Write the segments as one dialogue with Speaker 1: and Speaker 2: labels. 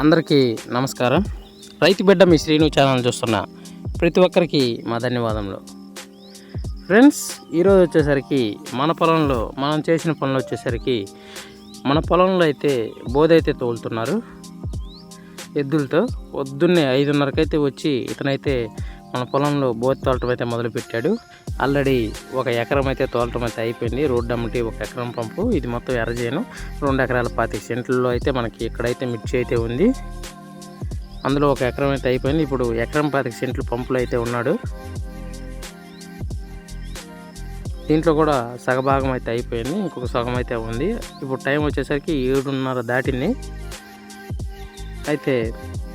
Speaker 1: అందరికీ నమస్కారం. రైతు బిడ్డ మీ శ్రీను ఛానల్ చూస్తున్న ప్రతి ఒక్కరికి మా ధన్యవాదములు. ఫ్రెండ్స్ ఈరోజు వచ్చేసరికి మన పొలంలో మనం చేసిన పనులు వచ్చేసరికి మన పొలంలో అయితే బోధైతే తోలుతున్నారు. ఎద్దులతో పొద్దున్నే ఐదున్నరకైతే వచ్చి ఇతనైతే మన పొలంలో బోతి తోలటం అయితే మొదలుపెట్టాడు. ఆల్రెడీ ఒక ఎకరం అయితే తోలటం అయితే అయిపోయింది. రోడ్డు అమ్మటి ఒక ఎకరం పంపు. ఇది మొత్తం ఎర్రజేను. రెండు ఎకరాల పాతి సెంట్లలో అయితే మనకి ఇక్కడైతే మిర్చి అయితే ఉంది. అందులో ఒక ఎకరం అయితే అయిపోయింది. ఇప్పుడు ఎకరం పాతిక సెంట్లు పంపులు అయితే ఉన్నాడు. దీంట్లో కూడా సగభాగం అయితే అయిపోయింది. ఇంకొక సగం అయితే ఉంది. ఇప్పుడు టైం వచ్చేసరికి ఏడున్నర దాటింది. అయితే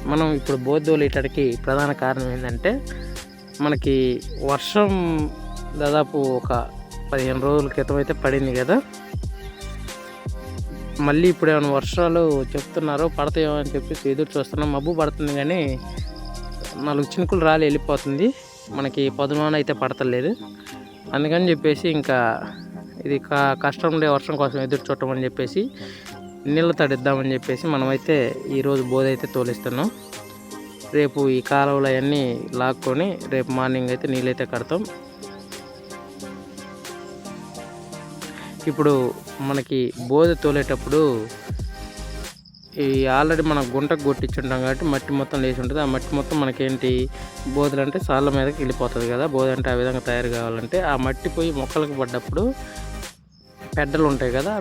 Speaker 1: మనం ఇప్పుడు బోధోలు ఇటడికి ప్రధాన కారణం ఏంటంటే మనకి వర్షం దాదాపు ఒక పదిహేను రోజుల క్రితం అయితే పడింది కదా. మళ్ళీ ఇప్పుడు ఏమైనా వర్షాలు చెప్తున్నారో పడతాయో అని చెప్పేసి ఎదురు చూస్తున్నాం. మబ్బు పడుతుంది కానీ నాలుగు చినుకులు రాలి వెళ్ళిపోతుంది. మనకి పొద్దున అయితే పడతలేదు. అందుకని చెప్పేసి ఇంకా ఇది కా కష్టం ఉండే వర్షం కోసం ఎదురు చూడటం చెప్పేసి నీళ్ళు తడిద్దామని చెప్పేసి మనమైతే ఈరోజు బోధ అయితే తోలిస్తున్నాం. రేపు ఈ కాలువలు అవన్నీ లాక్కొని రేపు మార్నింగ్ అయితే నీళ్ళైతే కడతాం. ఇప్పుడు మనకి బోధ తోలేటప్పుడు ఈ ఆల్రెడీ మనం గుంటకు కొట్టించుంటాం కాబట్టి మట్టి మొత్తం లేచి ఉంటుంది. ఆ మట్టి మొత్తం మనకేంటి? బోధలు అంటే సాళ్ళ మీదకి వెళ్ళిపోతుంది కదా. బోధ అంటే ఆ విధంగా తయారు కావాలంటే ఆ మట్టి పోయి మొక్కలకు పడ్డప్పుడు పెడ్డలు ఉంటాయి కదా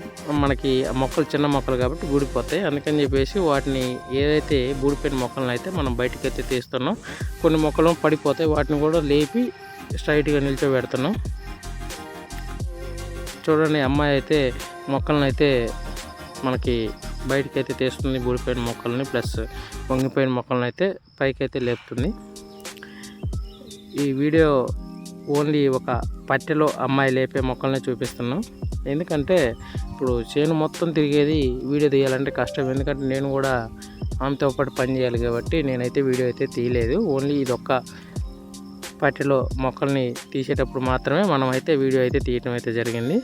Speaker 1: మనకి ఆ మొక్కలు చిన్న మొక్కలు కాబట్టి బూడిపోతాయి అందుకని చెప్పేసి వాటిని ఏదైతే బూడిపోయిన మొక్కలను అయితే మనం బయటకు అయితే తీస్తున్నాం. కొన్ని మొక్కలు పడిపోతాయి వాటిని కూడా లేపి స్ట్రైట్గా నిల్చోబెడుతున్నాం. చూడండి అమ్మాయి అయితే మొక్కలను అయితే మనకి బయటకి అయితే తీస్తుంది బూడిపోయిన మొక్కల్ని. ప్లస్ వంగిపోయిన మొక్కలను అయితే పైకి అయితే లేపుతుంది. ఈ వీడియో ఓన్లీ ఒక పట్టెలో అమ్మాయి లేపే మొక్కల్ని చూపిస్తున్నాం. ఎందుకంటే ఇప్పుడు చేను మొత్తం తిరిగేది వీడియో తీయాలంటే కష్టం. ఎందుకంటే నేను కూడా ఆమెతో పాటు పని చేయాలి కాబట్టి నేనైతే వీడియో అయితే తీయలేదు. ఓన్లీ ఇది ఒక్క పట్టెలో మొక్కల్ని తీసేటప్పుడు మాత్రమే మనం అయితే వీడియో అయితే తీయటం అయితే జరిగింది.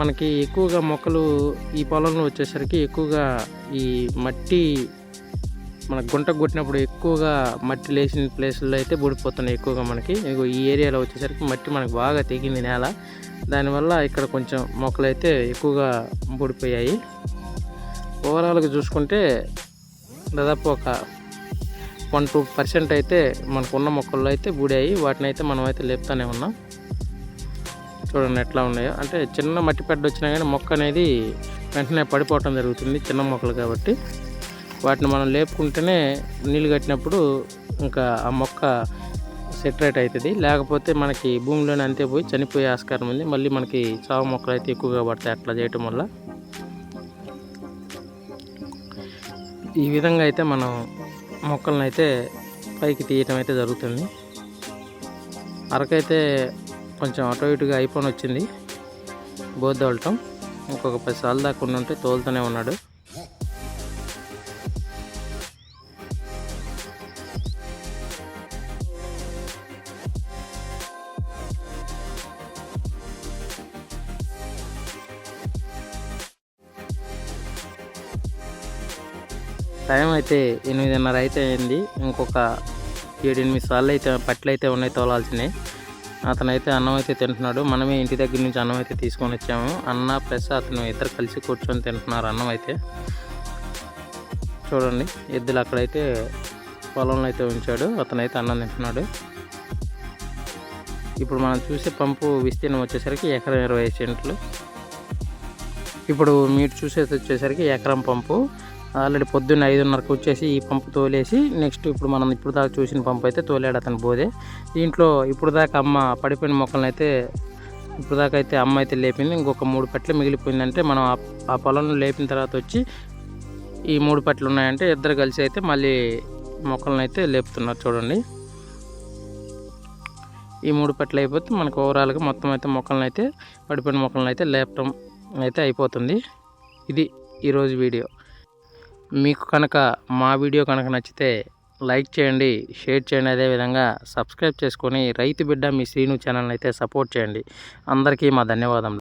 Speaker 1: మనకి ఎక్కువగా మొక్కలు ఈ పొలంలో వచ్చేసరికి ఎక్కువగా ఈ మట్టి మన గుంట కొట్టినప్పుడు ఎక్కువగా మట్టి లేచిన ప్లేసుల్లో అయితే బూడిపోతున్నాయి ఎక్కువగా మనకి. ఇగో ఈ ఏరియాలో వచ్చేసరికి మట్టి మనకు బాగా తెగింది నేల. దానివల్ల ఇక్కడ కొంచెం మొక్కలు అయితే ఎక్కువగా బూడిపోయాయి ఓవరాల్గా చూసుకుంటే దాదాపు ఒక వన్ టూ పర్సెంట్ అయితే మనకున్న మొక్కల్లో అయితే బూడాయి వాటిని అయితే మనం అయితే లేపుతానే ఉన్నాం. చూడండి ఎట్లా ఉన్నాయో. అంటే చిన్న మట్టి పెద్ద వచ్చినా కానీ మొక్క అనేది వెంటనే పడిపోవటం జరుగుతుంది చిన్న మొక్కలు కాబట్టి. వాటిని మనం లేపుకుంటేనే నీళ్ళు కట్టినప్పుడు ఇంకా ఆ మొక్క సెటరేట్ అవుతుంది. లేకపోతే మనకి భూమిలోనే అంతే పోయి చనిపోయే ఆస్కారం ఉంది. మళ్ళీ మనకి చావు మొక్కలు అయితే ఎక్కువగా పడతాయి అట్లా చేయటం వల్ల. ఈ విధంగా అయితే మనం మొక్కలను అయితే పైకి తీయటం అయితే జరుగుతుంది. అరకైతే కొంచెం అటు ఇటుగా అయిపోయి వచ్చింది బోద్దవలటం ఇంకొక పది సార్లు దాకా ఉండి ఉంటే తోలుతూనే ఉన్నాడు. టైం అయితే ఎనిమిదిన్నర అయితే అయింది. ఇంకొక ఏడెనిమిది సార్లు అయితే పట్లు అయితే ఉన్నాయి తోలాల్సినవి. అతనైతే అన్నం అయితే తింటున్నాడు. మనమే ఇంటి దగ్గర నుంచి అన్నం అయితే తీసుకొని వచ్చాము. అన్న ప్లస్ అతను ఇద్దరు కలిసి కూర్చొని తింటున్నారు అన్నం అయితే. చూడండి ఎద్దులు అక్కడైతే పొలంలో అయితే ఉంచాడు. అతనైతే అన్నం తింటున్నాడు. ఇప్పుడు మనం చూసే పంపు విస్తీర్ణం వచ్చేసరికి ఎకరం ఇరవై ఐదు సెంట్లు. ఇప్పుడు మీరు చూసేది వచ్చేసరికి ఎకరం పంపు. ఆల్రెడీ పొద్దున్న ఐదున్నరకు వచ్చేసి ఈ పంపు తోలేసి నెక్స్ట్ ఇప్పుడు మనం ఇప్పుడు దాకా చూసిన పంపు అయితే తోలాడు అతను బోదే. దీంట్లో ఇప్పుడు దాకా అమ్మ పడిపోయిన మొక్కలను అయితే ఇప్పుడు దాకా అయితే అమ్మ అయితే లేపింది. ఇంకొక మూడు పట్లు మిగిలిపోయిందంటే మనం ఆ- పొలంలో లేపిన తర్వాత వచ్చి ఈ మూడు పట్లు ఉన్నాయంటే ఇద్దరు కలిసి అయితే మళ్ళీ మొక్కలను అయితే లేపుతున్నారు చూడండి. ఈ మూడు పట్లు అయిపోతే మనకు ఓవరాల్గా మొత్తం అయితే మొక్కలను అయితే పడిపోయిన మొక్కలను అయితే లేపటం అయితే అయిపోతుంది. ఇది ఈరోజు వీడియో. మీకు కనుక మా వీడియో కనుక నచ్చితే లైక్ చేయండి షేర్ చేయండి అదేవిధంగా సబ్స్క్రైబ్ చేసుకొని రైతు బిడ్డ మీ శ్రీను ఛానల్ అయితే సపోర్ట్ చేయండి. అందరికీ మా ధన్యవాదములు.